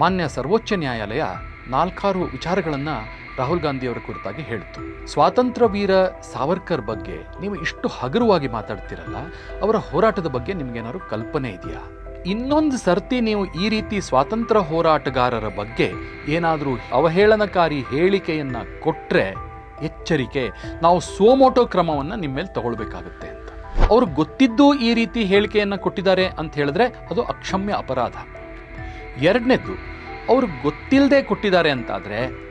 ಮಾನ್ಯ ಸರ್ವೋಚ್ಚ ನ್ಯಾಯಾಲಯ ನಾಲ್ಕಾರು ವಿಚಾರಗಳನ್ನು ರಾಹುಲ್ ಗಾಂಧಿಯವರ ಕುರಿತಾಗಿ ಹೇಳಿತು ಸ್ವಾತಂತ್ರ್ಯ ವೀರ ಸಾವರ್ಕರ್ ಬಗ್ಗೆ ನೀವು ಇಷ್ಟು ಹಗುರವಾಗಿ ಮಾತಾಡ್ತಿರಲ್ಲ, ಅವರ ಹೋರಾಟದ ಬಗ್ಗೆ ನಿಮ್ಗೇನಾದ್ರು ಕಲ್ಪನೆ ಇದೆಯಾ? ಇನ್ನೊಂದು ಸರ್ತಿ ನೀವು ಈ ರೀತಿ ಸ್ವಾತಂತ್ರ್ಯ ಹೋರಾಟಗಾರರ ಬಗ್ಗೆ ಏನಾದರೂ ಅವಹೇಳನಕಾರಿ ಹೇಳಿಕೆಯನ್ನ ಕೊಟ್ಟರೆ ಎಚ್ಚರಿಕೆ, ನಾವು ಸೋಮೋಟೋ ಕ್ರಮವನ್ನು ನಿಮ್ಮ ಮೇಲೆ ತಗೊಳ್ಬೇಕಾಗುತ್ತೆ ಅಂತ. ಅವ್ರು ಗೊತ್ತಿದ್ದು ಈ ರೀತಿ ಹೇಳಿಕೆಯನ್ನು ಕೊಟ್ಟಿದ್ದಾರೆ ಅಂತ ಹೇಳಿದ್ರೆ ಅದು ಅಕ್ಷಮ್ಯ ಅಪರಾಧ. ಎರಡನೇದ್ದು, ಅವರು ಗೊತ್ತಿಲ್ಲದೆ ಕೊಟ್ಟಿದ್ದಾರೆ ಅಂತಾದರೆ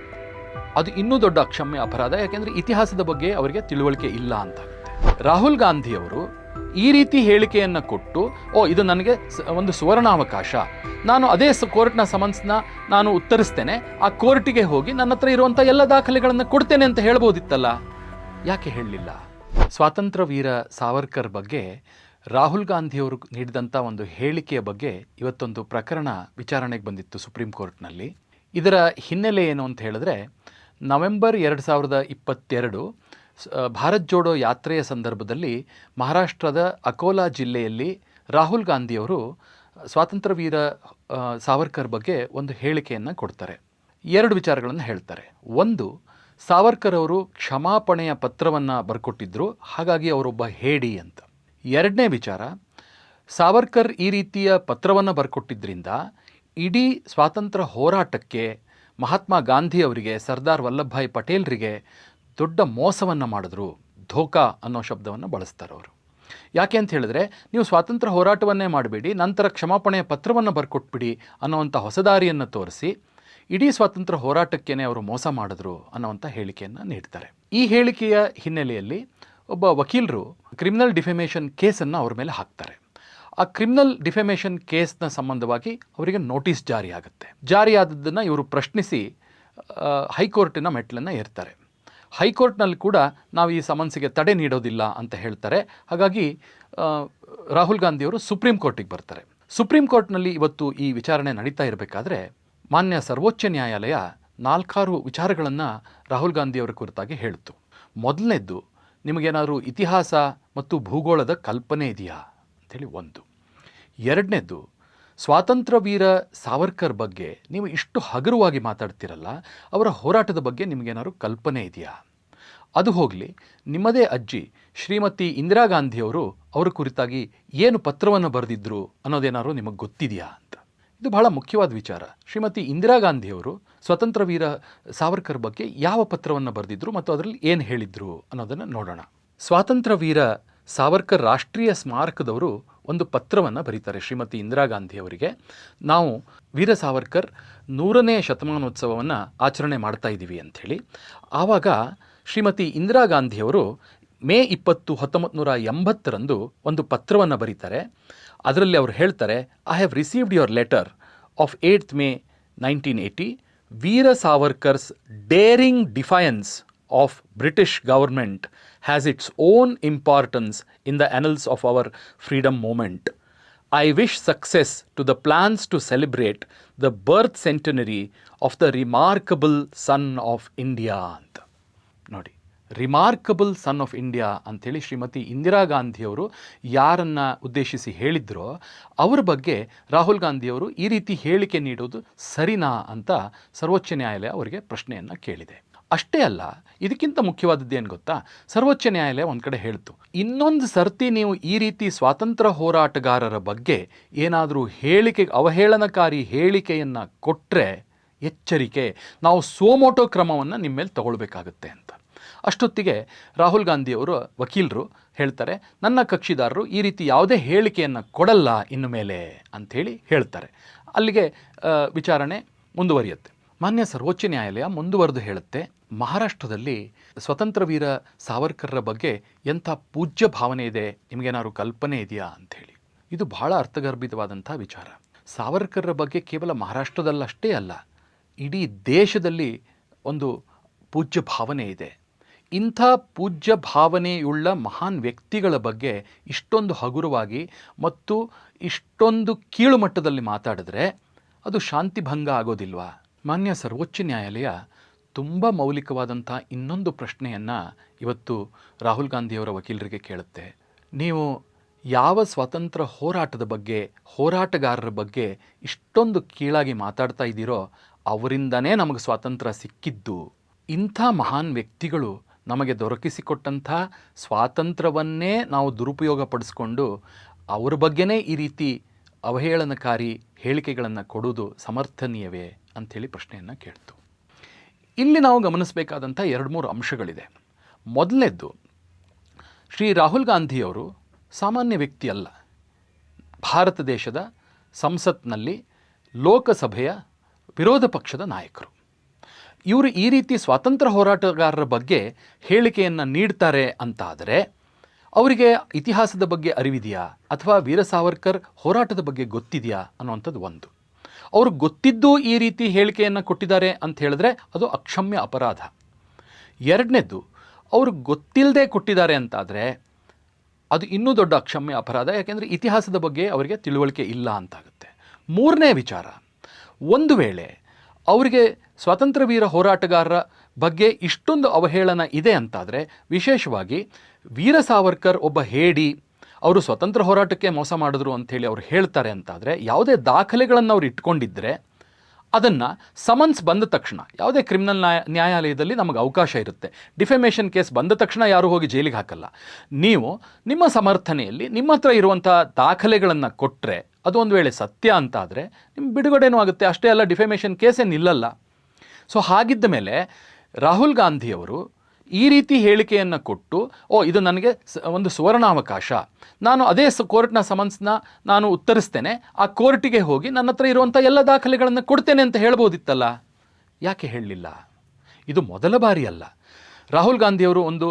ಅದು ಇನ್ನೂ ದೊಡ್ಡ ಅಕ್ಷಮ್ಯ ಅಪರಾಧ, ಯಾಕೆಂದರೆ ಇತಿಹಾಸದ ಬಗ್ಗೆ ಅವರಿಗೆ ತಿಳುವಳಿಕೆ ಇಲ್ಲ ಅಂತ ರಾಹುಲ್ ಗಾಂಧಿಯವರು ಈ ರೀತಿ ಹೇಳಿಕೆಯನ್ನು ಕೊಟ್ಟು, ಓ, ಇದು ನನಗೆ ಒಂದು ಸುವರ್ಣಾವಕಾಶ. ನಾನು ಅದೇ ಕೋರ್ಟ್ನ ಸಮನ್ಸ್ನ ನಾನು ಉತ್ತರಿಸ್ತೇನೆ. ಆ ಕೋರ್ಟಿಗೆ ಹೋಗಿ ನನ್ನ ಹತ್ರ ಇರುವಂಥ ಎಲ್ಲ ದಾಖಲೆಗಳನ್ನು ಕೊಡ್ತೇನೆ ಅಂತ ಹೇಳ್ಬೋದಿತ್ತಲ್ಲ? ಯಾಕೆ ಹೇಳಲಿಲ್ಲ? ಸ್ವಾತಂತ್ರ್ಯ ವೀರ ಸಾವರ್ಕರ್ ಬಗ್ಗೆ ರಾಹುಲ್ ಗಾಂಧಿಯವರು ನೀಡಿದಂಥ ಒಂದು ಹೇಳಿಕೆಯ ಬಗ್ಗೆ ಇವತ್ತೊಂದು ಪ್ರಕರಣ ವಿಚಾರಣೆಗೆ ಬಂದಿತ್ತು ಸುಪ್ರೀಂ ಕೋರ್ಟ್ನಲ್ಲಿ. ಇದರ ಹಿನ್ನೆಲೆ ಏನು ಅಂತ ಹೇಳಿದ್ರೆ, ನವೆಂಬರ್ ಎರಡು ಸಾವಿರದ ಇಪ್ಪತ್ತೆರಡು ಭಾರತ್ ಜೋಡೋ ಯಾತ್ರೆಯ ಸಂದರ್ಭದಲ್ಲಿ ಮಹಾರಾಷ್ಟ್ರದ ಅಕೋಲಾ ಜಿಲ್ಲೆಯಲ್ಲಿ ರಾಹುಲ್ ಗಾಂಧಿಯವರು ಸ್ವಾತಂತ್ರ್ಯ ವೀರ ಸಾವರ್ಕರ್ ಬಗ್ಗೆ ಒಂದು ಹೇಳಿಕೆಯನ್ನು ಕೊಡ್ತಾರೆ. ಎರಡು ವಿಚಾರಗಳನ್ನು ಹೇಳ್ತಾರೆ. ಒಂದು, ಸಾವರ್ಕರ್ ಅವರು ಕ್ಷಮಾಪಣೆಯ ಪತ್ರವನ್ನು ಬರ್ಕೊಟ್ಟಿದ್ರು, ಹಾಗಾಗಿ ಅವರೊಬ್ಬ ಹೇಡಿ ಅಂತ. ಎರಡನೇ ವಿಚಾರ, ಸಾವರ್ಕರ್ ಈ ರೀತಿಯ ಪತ್ರವನ್ನು ಬರ್ಕೊಟ್ಟಿದ್ದರಿಂದ ಇಡೀ ಸ್ವಾತಂತ್ರ್ಯ ಹೋರಾಟಕ್ಕೆ ಮಹಾತ್ಮ ಗಾಂಧಿ ಅವರಿಗೆ ಸರ್ದಾರ್ ವಲ್ಲಭಭಾಯಿ ಪಟೇಲ್ರಿಗೆ ದೊಡ್ಡ ಮೋಸವನ್ನು ಮಾಡಿದ್ರು, ಧೋಕಾ ಅನ್ನೋ ಶಬ್ದವನ್ನು ಬಳಸ್ತಾರೆ ಅವರು. ಯಾಕೆ ಅಂತ ಹೇಳಿದ್ರೆ, ನೀವು ಸ್ವಾತಂತ್ರ್ಯ ಹೋರಾಟವನ್ನೇ ಮಾಡಬೇಡಿ, ನಂತರ ಕ್ಷಮಾಪಣೆಯ ಪತ್ರವನ್ನು ಬರ್ಕೊಟ್ಬಿಡಿ ಅನ್ನೋವಂಥ ಹೊಸದಾರಿಯನ್ನು ತೋರಿಸಿ ಇಡೀ ಸ್ವಾತಂತ್ರ್ಯ ಹೋರಾಟಕ್ಕೇನೆ ಅವರು ಮೋಸ ಮಾಡಿದ್ರು ಅನ್ನೋವಂಥ ಹೇಳಿಕೆಯನ್ನು ನೀಡ್ತಾರೆ. ಈ ಹೇಳಿಕೆಯ ಹಿನ್ನೆಲೆಯಲ್ಲಿ ಒಬ್ಬ ವಕೀಲರು ಕ್ರಿಮಿನಲ್ ಡಿಫೆಮೇಷನ್ ಕೇಸನ್ನು ಅವ್ರ ಮೇಲೆ ಹಾಕ್ತಾರೆ. ಆ ಕ್ರಿಮಿನಲ್ ಡಿಫೆಮೇಷನ್ ಕೇಸ್ನ ಸಂಬಂಧವಾಗಿ ಅವರಿಗೆ ನೋಟಿಸ್ ಜಾರಿ ಆಗುತ್ತೆ. ಜಾರಿಯಾದದ್ದನ್ನು ಇವರು ಪ್ರಶ್ನಿಸಿ ಹೈಕೋರ್ಟಿನ ಮೆಟ್ಲನ್ನು ಏರ್ತಾರೆ. ಹೈಕೋರ್ಟ್ನಲ್ಲಿ ಕೂಡ ನಾವು ಈ ಸಮನ್ಸಿಗೆ ತಡೆ ನೀಡೋದಿಲ್ಲ ಅಂತ ಹೇಳ್ತಾರೆ. ಹಾಗಾಗಿ ರಾಹುಲ್ ಗಾಂಧಿಯವರು ಸುಪ್ರೀಂ ಕೋರ್ಟಿಗೆ ಬರ್ತಾರೆ. ಸುಪ್ರೀಂ ಕೋರ್ಟ್ನಲ್ಲಿ ಇವತ್ತು ಈ ವಿಚಾರಣೆ ನಡೀತಾ ಇರಬೇಕಾದ್ರೆ ಮಾನ್ಯ ಸರ್ವೋಚ್ಚ ನ್ಯಾಯಾಲಯ ನಾಲ್ಕಾರು ವಿಚಾರಗಳನ್ನು ರಾಹುಲ್ ಗಾಂಧಿಯವರ ಕುರಿತಾಗಿ ಹೇಳಿತು ಮೊದಲನೇದ್ದು ನಿಮಗೇನಾದರೂ ಇತಿಹಾಸ ಮತ್ತು ಭೂಗೋಳದ ಕಲ್ಪನೆ ಇದೆಯಾ? ಅಂಥೇಳಿ ಒಂದು. ಎರಡನೇದು ಸ್ವಾತಂತ್ರ್ಯ ವೀರ ಸಾವರ್ಕರ್ ಬಗ್ಗೆ ನೀವು ಇಷ್ಟು ಹಗುರವಾಗಿ ಮಾತಾಡ್ತಿರಲ್ಲ, ಅವರ ಹೋರಾಟದ ಬಗ್ಗೆ ನಿಮಗೇನಾದ್ರು ಕಲ್ಪನೆ ಇದೆಯಾ? ಅದು ಹೋಗಲಿ, ನಿಮ್ಮದೇ ಅಜ್ಜಿ ಶ್ರೀಮತಿ ಇಂದಿರಾ ಗಾಂಧಿಯವರು ಅವರ ಕುರಿತಾಗಿ ಏನು ಪತ್ರವನ್ನು ಬರೆದಿದ್ದರು ಅನ್ನೋದೇನಾದ್ರು ನಿಮಗೆ ಗೊತ್ತಿದೆಯಾ? ಇದು ಬಹಳ ಮುಖ್ಯವಾದ ವಿಚಾರ. ಶ್ರೀಮತಿ ಇಂದಿರಾ ಗಾಂಧಿಯವರು ಸ್ವತಂತ್ರ ವೀರ ಸಾವರ್ಕರ್ ಬಗ್ಗೆ ಯಾವ ಪತ್ರವನ್ನು ಬರೆದಿದ್ರು ಮತ್ತು ಅದರಲ್ಲಿ ಏನು ಹೇಳಿದ್ರು ಅನ್ನೋದನ್ನು ನೋಡೋಣ. ಸ್ವಾತಂತ್ರ್ಯ ವೀರ ಸಾವರ್ಕರ್ ರಾಷ್ಟ್ರೀಯ ಸ್ಮಾರಕದವರು ಒಂದು ಪತ್ರವನ್ನು ಬರೀತಾರೆ ಶ್ರೀಮತಿ ಇಂದಿರಾ ಗಾಂಧಿಯವರಿಗೆ. ನಾವು ವೀರ ಸಾವರ್ಕರ್ ನೂರನೇ ಶತಮಾನೋತ್ಸವವನ್ನು ಆಚರಣೆ ಮಾಡ್ತಾ ಇದ್ದೀವಿ ಅಂಥೇಳಿ. ಆವಾಗ ಶ್ರೀಮತಿ ಇಂದಿರಾ ಗಾಂಧಿಯವರು ಮೇ ಇಪ್ಪತ್ತು ಹತ್ತೊಂಬತ್ತು ನೂರ ಎಂಬತ್ತರಂದು ಒಂದು ಪತ್ರವನ್ನು ಬರೀತಾರೆ. ಅದರಲ್ಲಿ ಅವರು ಹೇಳ್ತಾರೆ I have received your letter of eight May nineteen eighty Veer Savarkar's daring defiance of British government has its own importance in the annals of our freedom movement I wish success to the plans to celebrate the birth centenary of the remarkable son of India ಅಂತ. ನೋಡಿ. Remarkable son of India ಅಂಥೇಳಿ ಶ್ರೀಮತಿ ಇಂದಿರಾ ಗಾಂಧಿಯವರು ಯಾರನ್ನ ಉದ್ದೇಶಿಸಿ ಹೇಳಿದ್ರೋ ಅವರ ಬಗ್ಗೆ ರಾಹುಲ್ ಗಾಂಧಿಯವರು ಈ ರೀತಿ ಹೇಳಿಕೆ ನೀಡೋದು ಸರಿನಾ ಅಂತ ಸರ್ವೋಚ್ಚ ನ್ಯಾಯಾಲಯ ಅವರಿಗೆ ಪ್ರಶ್ನೆಯನ್ನು ಕೇಳಿದೆ. ಅಷ್ಟೇ ಅಲ್ಲ, ಇದಕ್ಕಿಂತ ಮುಖ್ಯವಾದದ್ದು ಏನು ಗೊತ್ತಾ? ಸರ್ವೋಚ್ಚ ನ್ಯಾಯಾಲಯ ಒಂದು ಕಡೆ ಹೇಳ್ತು, ಇನ್ನೊಂದು ಸರ್ತಿ ನೀವು ಈ ರೀತಿ ಸ್ವಾತಂತ್ರ್ಯ ಹೋರಾಟಗಾರರ ಬಗ್ಗೆ ಏನಾದರೂ ಹೇಳಿಕೆ, ಅವಹೇಳನಕಾರಿ ಹೇಳಿಕೆಯನ್ನು ಕೊಟ್ಟರೆ ಎಚ್ಚರಿಕೆ, ನಾವು ಸೋಮೋಟೋ ಕ್ರಮವನ್ನು ನಿಮ್ಮ ಮೇಲೆ ತಗೊಳ್ಬೇಕಾಗುತ್ತೆ ಅಂತ. ಅಷ್ಟೊತ್ತಿಗೆ ರಾಹುಲ್ ಗಾಂಧಿಯವರು ವಕೀಲರು ಹೇಳ್ತಾರೆ, ನನ್ನ ಕಕ್ಷಿದಾರರು ಈ ರೀತಿ ಯಾವುದೇ ಹೇಳಿಕೆಯನ್ನು ಕೊಡಲ್ಲ ಇನ್ನು ಮೇಲೆ ಅಂಥೇಳಿ ಹೇಳ್ತಾರೆ. ಅಲ್ಲಿಗೆ ವಿಚಾರಣೆ ಮುಂದುವರಿಯುತ್ತೆ. ಮಾನ್ಯ ಸರ್ವೋಚ್ಚ ನ್ಯಾಯಾಲಯ ಮುಂದುವರೆದು ಹೇಳುತ್ತೆ, ಮಹಾರಾಷ್ಟ್ರದಲ್ಲಿ ಸ್ವತಂತ್ರ ವೀರ ಸಾವರ್ಕರ್ರ ಬಗ್ಗೆ ಎಂಥ ಪೂಜ್ಯ ಭಾವನೆ ಇದೆ? ನಿಮಗೇನಾದ್ರು ಕಲ್ಪನೆ ಇದೆಯಾ? ಅಂಥೇಳಿ. ಇದು ಬಹಳ ಅರ್ಥಗರ್ಭಿತವಾದಂಥ ವಿಚಾರ. ಸಾವರ್ಕರ್ರ ಬಗ್ಗೆ ಕೇವಲ ಮಹಾರಾಷ್ಟ್ರದಲ್ಲಷ್ಟೇ ಅಲ್ಲ, ಇಡೀ ದೇಶದಲ್ಲಿ ಒಂದು ಪೂಜ್ಯ ಭಾವನೆ ಇದೆ. ಇಂಥ ಪೂಜ್ಯ ಭಾವನೆಯುಳ್ಳ ಮಹಾನ್ ವ್ಯಕ್ತಿಗಳ ಬಗ್ಗೆ ಇಷ್ಟೊಂದು ಹಗುರವಾಗಿ ಮತ್ತು ಇಷ್ಟೊಂದು ಕೀಳು ಮಟ್ಟದಲ್ಲಿ ಮಾತಾಡಿದ್ರೆ ಅದು ಶಾಂತಿ ಭಂಗ ಆಗೋದಿಲ್ವಾ? ಮಾನ್ಯ ಸರ್ವೋಚ್ಚ ನ್ಯಾಯಾಲಯ ತುಂಬ ಮೌಲಿಕವಾದಂಥ ಇನ್ನೊಂದು ಪ್ರಶ್ನೆಯನ್ನು ಇವತ್ತು ರಾಹುಲ್ ಗಾಂಧಿಯವರ ವಕೀಲರಿಗೆ ಕೇಳುತ್ತೆ. ನೀವು ಯಾವ ಸ್ವಾತಂತ್ರ್ಯ ಹೋರಾಟದ ಬಗ್ಗೆ, ಹೋರಾಟಗಾರರ ಬಗ್ಗೆ ಇಷ್ಟೊಂದು ಕೀಳಾಗಿ ಮಾತಾಡ್ತಾ ಇದ್ದೀರೋ ಅವರಿಂದನೇ ನಮಗೆ ಸ್ವಾತಂತ್ರ್ಯ ಸಿಕ್ಕಿದ್ದು. ಇಂಥ ಮಹಾನ್ ವ್ಯಕ್ತಿಗಳು ನಮಗೆ ದೊರಕಿಸಿಕೊಟ್ಟಂಥ ಸ್ವಾತಂತ್ರ್ಯವನ್ನೇ ನಾವು ದುರುಪಯೋಗ ಪಡಿಸ್ಕೊಂಡು ಅವ್ರ ಬಗ್ಗೆನೇ ಈ ರೀತಿ ಅವಹೇಳನಕಾರಿ ಹೇಳಿಕೆಗಳನ್ನು ಕೊಡುವುದು ಸಮರ್ಥನೀಯವೇ ಅಂಥೇಳಿ ಪ್ರಶ್ನೆಯನ್ನು ಕೇಳ್ತು. ಇಲ್ಲಿ ನಾವು ಗಮನಿಸಬೇಕಾದಂಥ ಎರಡು ಮೂರು ಅಂಶಗಳಿದೆ. ಮೊದಲನೇದ್ದು, ಶ್ರೀ ರಾಹುಲ್ ಗಾಂಧಿಯವರು ಸಾಮಾನ್ಯ ವ್ಯಕ್ತಿ ಅಲ್ಲ. ಭಾರತ ದೇಶದ ಸಂಸತ್ನಲ್ಲಿ ಲೋಕಸಭೆಯ ವಿರೋಧ ಪಕ್ಷದ ನಾಯಕರು. ಇವರು ಈ ರೀತಿ ಸ್ವಾತಂತ್ರ್ಯ ಹೋರಾಟಗಾರರ ಬಗ್ಗೆ ಹೇಳಿಕೆಯನ್ನು ನೀಡ್ತಾರೆ ಅಂತಾದರೆ, ಅವರಿಗೆ ಇತಿಹಾಸದ ಬಗ್ಗೆ ಅರಿವಿದೆಯಾ? ಅಥವಾ ವೀರ ಸಾವರ್ಕರ್ ಹೋರಾಟದ ಬಗ್ಗೆ ಗೊತ್ತಿದೆಯಾ? ಅನ್ನುವಂಥದ್ದು ಒಂದು. ಅವರು ಗೊತ್ತಿದ್ದು ಈ ರೀತಿ ಹೇಳಿಕೆಯನ್ನು ಕೊಟ್ಟಿದ್ದಾರೆ ಅಂತ ಹೇಳಿದ್ರೆ ಅದು ಅಕ್ಷಮ್ಯ ಅಪರಾಧ. ಎರಡನೇದ್ದು, ಅವರು ಗೊತ್ತಿಲ್ಲದೆ ಕೊಟ್ಟಿದ್ದಾರೆ ಅಂತಾದರೆ, ಅದು ಇನ್ನೂ ದೊಡ್ಡ ಅಕ್ಷಮ್ಯ ಅಪರಾಧ. ಯಾಕೆಂದರೆ ಇತಿಹಾಸದ ಬಗ್ಗೆ ಅವರಿಗೆ ತಿಳುವಳಿಕೆ ಇಲ್ಲ ಅಂತಾಗುತ್ತೆ. ಮೂರನೇ ವಿಚಾರ, ಒಂದು ವೇಳೆ ಅವರಿಗೆ ಸ್ವಾತಂತ್ರ್ಯ ವೀರ ಹೋರಾಟಗಾರರ ಬಗ್ಗೆ ಇಷ್ಟೊಂದು ಅವಹೇಳನ ಇದೆ ಅಂತಾದರೆ ವಿಶೇಷವಾಗಿ ವೀರ ಸಾವರ್ಕರ್ ಒಬ್ಬ ಹೇಡಿ ಅವರು ಸ್ವತಂತ್ರ ಹೋರಾಟಕ್ಕೆ ಮೋಸ ಮಾಡಿದ್ರು ಅಂಥೇಳಿ ಅವ್ರು ಹೇಳ್ತಾರೆ ಅಂತಾದರೆ ಯಾವುದೇ ದಾಖಲೆಗಳನ್ನು ಅವ್ರು ಇಟ್ಕೊಂಡಿದ್ದರೆ ಅದನ್ನು ಸಮನ್ಸ್ ಬಂದ ತಕ್ಷಣ, ಯಾವುದೇ ಕ್ರಿಮಿನಲ್ ನ್ಯಾಯ, ನ್ಯಾಯಾಲಯದಲ್ಲಿ ನಮಗೆ ಅವಕಾಶ ಇರುತ್ತೆ. ಡಿಫೆಮೇಷನ್ ಕೇಸ್ ಬಂದ ತಕ್ಷಣ ಯಾರೂ ಹೋಗಿ ಜೈಲಿಗೆ ಹಾಕಲ್ಲ. ನೀವು ನಿಮ್ಮ ಸಮರ್ಥನೆಯಲ್ಲಿ ನಿಮ್ಮ ಹತ್ರ ಇರುವಂಥ ದಾಖಲೆಗಳನ್ನು ಕೊಟ್ಟರೆ ಅದು ಒಂದು ವೇಳೆ ಸತ್ಯ ಅಂತಾದರೆ ನಿಮ್ಮ ಬಿಡುಗಡೆನೂ ಆಗುತ್ತೆ. ಅಷ್ಟೇ ಅಲ್ಲ ಡಿಫೆಮೇಷನ್ ಕೇಸೇ ನಿಲ್ಲಲ್ಲ ಸೊ ಹಾಗಿದ್ದ ಮೇಲೆ ರಾಹುಲ್ ಗಾಂಧಿಯವರು ಈ ರೀತಿ ಹೇಳಿಕೆಯನ್ನು ಕೊಟ್ಟು, ಓ, ಇದು ನನಗೆ ಒಂದು ಸುವರ್ಣಾವಕಾಶ. ನಾನು ಅದೇ ಸ, ಕೋರ್ಟ್ನ ಸಮನ್ಸ್ನ ನಾನು ಉತ್ತರಿಸ್ತೇನೆ. ಆ ಕೋರ್ಟಿಗೆ ಹೋಗಿ ನನ್ನ ಹತ್ರ ಇರುವಂಥ ಎಲ್ಲ ದಾಖಲೆಗಳನ್ನು ಕೊಡ್ತೇನೆ ಅಂತ ಹೇಳ್ಬೋದಿತ್ತಲ್ಲ? ಯಾಕೆ ಹೇಳಲಿಲ್ಲ? ಇದು ಮೊದಲ ಬಾರಿ ಅಲ್ಲ. ರಾಹುಲ್ ಗಾಂಧಿಯವರು ಒಂದು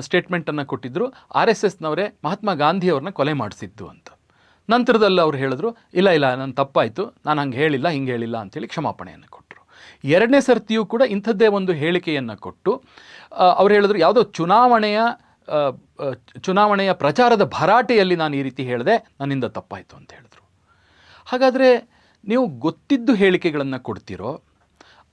ಸ್ಟೇಟ್ಮೆಂಟನ್ನು ಕೊಟ್ಟಿದ್ದರು ಆರ್ ಎಸ್ ಎಸ್ನವರೇ ಮಹಾತ್ಮ ಗಾಂಧಿಯವ್ರನ್ನ ಕೊಲೆ ಮಾಡಿಸಿದ್ದು ಅಂತ. ನಂತರದಲ್ಲಿ ಅವ್ರು ಹೇಳಿದ್ರು, ಇಲ್ಲ ಇಲ್ಲ ನನ್ನ ತಪ್ಪಾಯಿತು. ನಾನು ಹಂಗೆ ಹೇಳಿಲ್ಲ, ಹಿಂಗೆ ಹೇಳಿಲ್ಲ ಅಂತೇಳಿ ಕ್ಷಮಾಪಣೆಯನ್ನು ಕೊಟ್ಟರು ಎರಡನೇ ಸರ್ತಿಯೂ ಕೂಡ ಇಂಥದ್ದೇ ಒಂದು ಹೇಳಿಕೆಯನ್ನು ಕೊಟ್ಟು ಅವ್ರು ಹೇಳಿದ್ರು, ಯಾವುದೋ ಚುನಾವಣೆಯ ಚುನಾವಣೆಯ ಪ್ರಚಾರದ ಭರಾಟೆಯಲ್ಲಿ ನಾನು ಈ ರೀತಿ ಹೇಳಿದೆ, ನನ್ನಿಂದ ತಪ್ಪಾಯಿತು ಅಂತ ಹೇಳಿದ್ರು. ಹಾಗಾದರೆ ನೀವು ಗೊತ್ತಿದ್ದು ಹೇಳಿಕೆಗಳನ್ನು ಕೊಡ್ತೀರೋ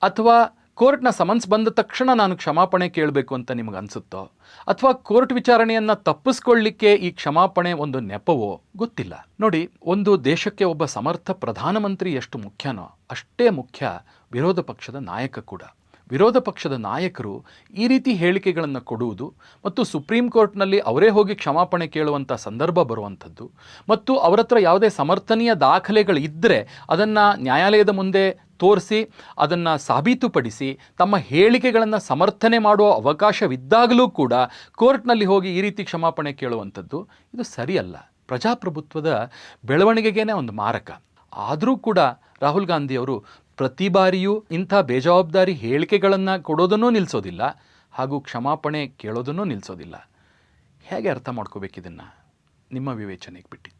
ಅಥವಾ ಕೋರ್ಟ್ನ ಸಮನ್ಸ್ ಬಂದ ತಕ್ಷಣ ನಾನು ಕ್ಷಮಾಪಣೆ ಕೇಳಬೇಕು ಅಂತ ನಿಮ್ಗೆ ಅನಿಸುತ್ತೋ? ಅಥವಾ ಕೋರ್ಟ್ ವಿಚಾರಣೆಯನ್ನು ತಪ್ಪಿಸ್ಕೊಳ್ಳಿಕ್ಕೆ ಈ ಕ್ಷಮಾಪಣೆ ಒಂದು ನೆಪವೋ? ಗೊತ್ತಿಲ್ಲ. ನೋಡಿ, ಒಂದು ದೇಶಕ್ಕೆ ಒಬ್ಬ ಸಮರ್ಥ ಪ್ರಧಾನಮಂತ್ರಿ ಎಷ್ಟು ಮುಖ್ಯನೋ, ಅಷ್ಟೇ ಮುಖ್ಯ ವಿರೋಧ ಪಕ್ಷದ ನಾಯಕ ಕೂಡ. ವಿರೋಧ ಪಕ್ಷದ ನಾಯಕರು ಈ ರೀತಿ ಹೇಳಿಕೆಗಳನ್ನು ಕೊಡುವುದು ಮತ್ತು ಸುಪ್ರೀಂ ಕೋರ್ಟ್ನಲ್ಲಿ ಅವರೇ ಹೋಗಿ ಕ್ಷಮಾಪಣೆ ಕೇಳುವಂಥ ಸಂದರ್ಭ ಬರುವಂಥದ್ದು ಮತ್ತು ಅವರ ಹತ್ರ ಯಾವುದೇ ಸಮರ್ಥನೀಯ ದಾಖಲೆಗಳಿದ್ದರೆ ಅದನ್ನು ನ್ಯಾಯಾಲಯದ ಮುಂದೆ ತೋರಿಸಿ, ಅದನ್ನು ಸಾಬೀತುಪಡಿಸಿ, ತಮ್ಮ ಹೇಳಿಕೆಗಳನ್ನು ಸಮರ್ಥನೆ ಮಾಡುವ ಅವಕಾಶವಿದ್ದಾಗಲೂ ಕೂಡ ಕೋರ್ಟ್ನಲ್ಲಿ ಹೋಗಿ ಈ ರೀತಿ ಕ್ಷಮಾಪಣೆ ಕೇಳುವಂಥದ್ದು ಇದು ಸರಿಯಲ್ಲ. ಪ್ರಜಾಪ್ರಭುತ್ವದ ಬೆಳವಣಿಗೆಗೇನೆ ಒಂದು ಮಾರಕ. ಆದರೂ ಕೂಡ ರಾಹುಲ್ ಗಾಂಧಿಯವರು ಪ್ರತಿ ಬಾರಿಯೂ ಇಂಥ ಬೇಜವಾಬ್ದಾರಿ ಹೇಳಿಕೆಗಳನ್ನು ಕೊಡೋದನ್ನೂ ನಿಲ್ಲಿಸೋದಿಲ್ಲ ಹಾಗೂ ಕ್ಷಮಾಪಣೆ ಕೇಳೋದನ್ನೂ ನಿಲ್ಲಿಸೋದಿಲ್ಲ ಹೇಗೆ ಅರ್ಥ ಮಾಡ್ಕೋಬೇಕಿದನ್ನು ನಿಮ್ಮ ವಿವೇಚನೆಗೆ ಬಿಟ್ಟಿತ್ತು